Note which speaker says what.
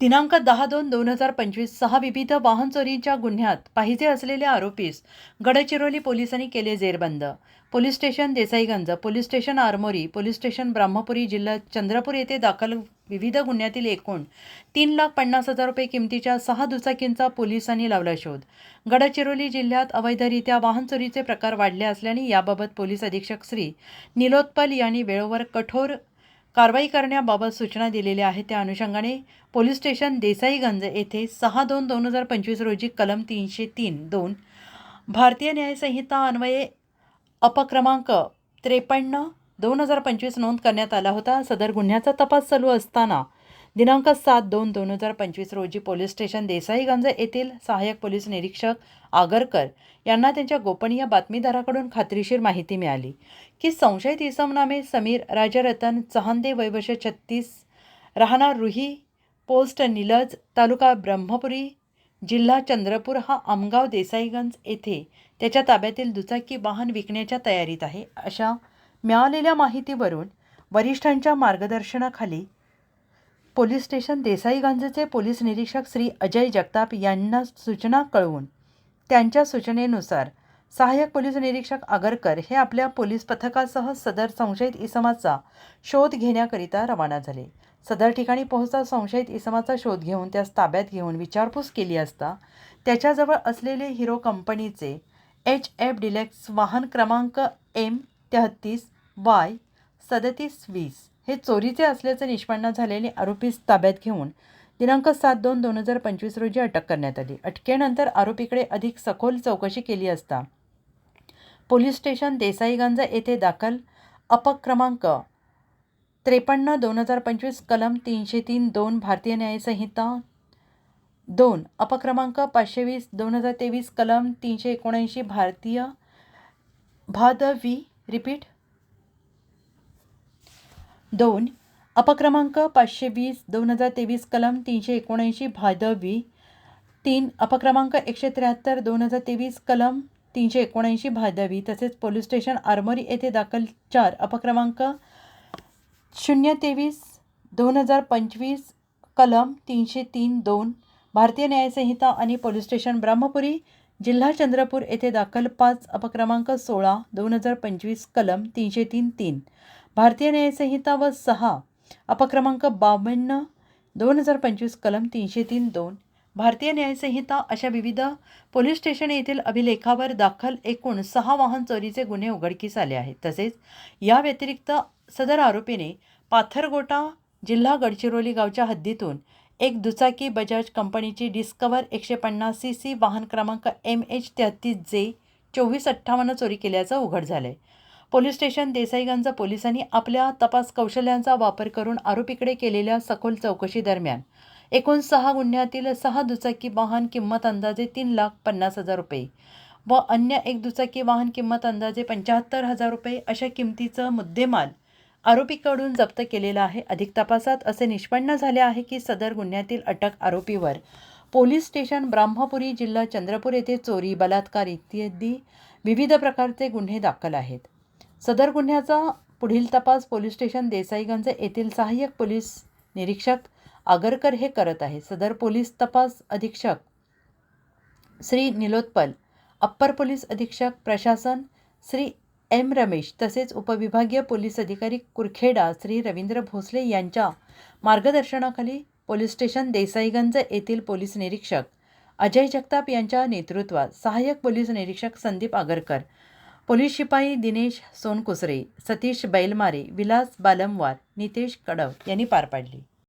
Speaker 1: दिनांक दहा दोन दोन हजार पंचवीस सहा विविध वाहन चोरीच्या गुन्ह्यात पाहिजे असलेल्या आरोपीस गडचिरोली पोलिसांनी केले जेरबंद. Police station Desaiganj police station Armori police station Brahmapuri जिल्हा चंद्रपूर येथे दाखल विविध गुन्ह्यातील एकूण तीन लाख पन्नास हजार रुपये किमतीच्या सहा दुचाकींचा पोलिसांनी लावला शोध. गडचिरोली जिल्ह्यात अवैधरित्या वाहन चोरीचे प्रकार वाढले असल्याने याबाबत पोलीस अधीक्षक श्री निलोत्पल यांनी वेळोवर कठोर कारवाई करण्याबाबत सूचना दिलेल्या आहेत. त्या अनुषंगाने पोलीस स्टेशन देसाईगंज येथे सहा दोन दोन हजार पंचवीस रोजी कलम तीनशे तीन दोन भारतीय न्यायसंहिता अन्वये अपक्रमांक त्रेपन्न दोन हजार पंचवीस नोंद करण्यात आला होता. सदर गुन्ह्याचा तपास चालू असताना दिनांक सात दोन दोन हजार पंचवीस रोजी पोलीस स्टेशन देसाईगंज येथील सहाय्यक पोलीस निरीक्षक आगरकर यांना त्यांच्या गोपनीय बातमीदाराकडून खात्रीशीर माहिती मिळाली की संशयित इसमनामे समीर राजरतन चहांदे वैवश छत्तीस राहणार रुही पोस्ट निलज तालुका ब्रह्मपुरी जिल्हा चंद्रपूर हा आमगाव देसाईगंज येथे त्याच्या ताब्यातील दुचाकी वाहन विकण्याच्या तयारीत आहे. अशा मिळालेल्या माहितीवरून वरिष्ठांच्या मार्गदर्शनाखाली पोलीस स्टेशन देसाईगंजचे पोलीस निरीक्षक श्री अजय जगताप यांना सूचना कळवून त्यांच्या सूचनेनुसार सहाय्यक पोलीस निरीक्षक आगरकर हे आपल्या पोलीस पथकासह सदर संशयित इसमाचा शोध घेण्याकरिता रवाना झाले. सदर ठिकाणी पोहोचता संशयित इसमाचा शोध घेऊन त्यास ताब्यात घेऊन विचारपूस केली असता त्याच्याजवळ असलेले हिरो कंपनीचे एच एफ डिलेक्स वाहन क्रमांक एम तेहत्तीस वाय सदतीस वीस हे चोरीचे असल्याचे निष्पन्न झालेले आरोपीस ताब्यात घेऊन दिनांक सात दोन दोन हजार पंचवीस रोजी अटक करण्यात आली. अटकेनंतर आरोपीकडे अधिक सखोल चौकशी केली असता पोलीस स्टेशन देसाईगंज येथे दाखल अपक्रमांक त्रेपन्न दोन हजार पंचवीस कलम तीनशे तीन दोन भारतीय न्यायसंहिता दोन अपक्रमांक पाचशे वीस दोन हजार तेवीस कलम तीनशे एकोणऐंशी भारतीय भाद वी रिपीट. दोन अपक्रमांक पाचशे वीस दोन हजार तेवीस कलम तीनशे एकोणऐंशी भादवी. तीन अपक्रमांक एकशे त्र्याहत्तर दोन हजार तेवीस कलम तीनशे एकोणऐंशी भादवी. तसेच पोलीस स्टेशन आरमोरी येथे दाखल चार अपक्रमांक शून्य तेवीस दोन हजार पंचवीस कलम तीनशे तीन दोन भारतीय न्यायसंहिता आणि पोलीस स्टेशन ब्रह्मपुरी जिल्हा चंद्रपूर येथे दाखल पाच अपक्रमांक सोळा दोन हजार पंचवीस कलम तीनशे तीन तीन. भारतीय न्यायसंहिता व सहा अपक्रमांक बावन्न दोन हजार पंचवीस कलम तीनशे तीन दोन. भारतीय न्यायसंहिता अशा विविध पोलीस स्टेशन येथील अभिलेखावर दाखल एकूण सहा वाहन चोरीचे गुन्हे उघडकीस आले आहेत. तसेच या व्यतिरिक्त सदर आरोपीने पाथरगोटा जिल्हा गडचिरोली गावच्या हद्दीतून एक दुचाकी बजाज कंपनीची डिस्कवर एकशे पन्नास सी सी वाहन क्रमांक एम एच तेहत्तीस जे चोवीस अठ्ठावन्न चोरी केल्याचं उघड झालं आहे पोलीस स्टेशन देसाईगंज पोलिसांनी आपल्या तपास कौशल्यांचा वापर करून आरोपीकडे केलेल्या सखोल चौकशी दरम्यान एकूण सहा गुन्ह्यातील सहा दुचाकी वाहन किंमत अंदाजे तीन लाख पन्नास हजार रुपये व अन्य एक दुचाकी वाहन किंमत अंदाजे पंच्याहत्तर हजार रुपये अशा किमतीचं मुद्देमाल आरोपीकडून जप्त केलेला आहे. अधिक तपासात असे निष्पन्न झाले आहे की सदर गुन्ह्यातील अटक आरोपीवर पोलीस स्टेशन ब्रह्मपुरी जिल्हा चंद्रपूर येथे चोरी बलात्कार इत्यादी विविध प्रकारचे गुन्हे दाखल आहेत. सदर गुन्ह्याचा पुढील तपास पोलीस स्टेशन देसाईगंज येथील सहाय्यक पोलीस निरीक्षक आगरकर हे करत आहे. सदर पोलीस तपास अधीक्षक श्री निलोत्पल अप्पर पोलीस अधीक्षक प्रशासन श्री एम रमेश तसेच उपविभागीय पोलीस अधिकारी कुरखेडा श्री रवींद्र भोसले यांच्या मार्गदर्शनाखाली पोलीस स्टेशन देसाईगंज येथील पोलीस निरीक्षक अजय जगताप यांच्या नेतृत्वात सहाय्यक पोलीस निरीक्षक संदीप आगरकर पोलीस शिपाई दिनेश सोनकुसरे सतीश बैलमारे विलास बालमवार नितेश कडव यांनी पार पाडली.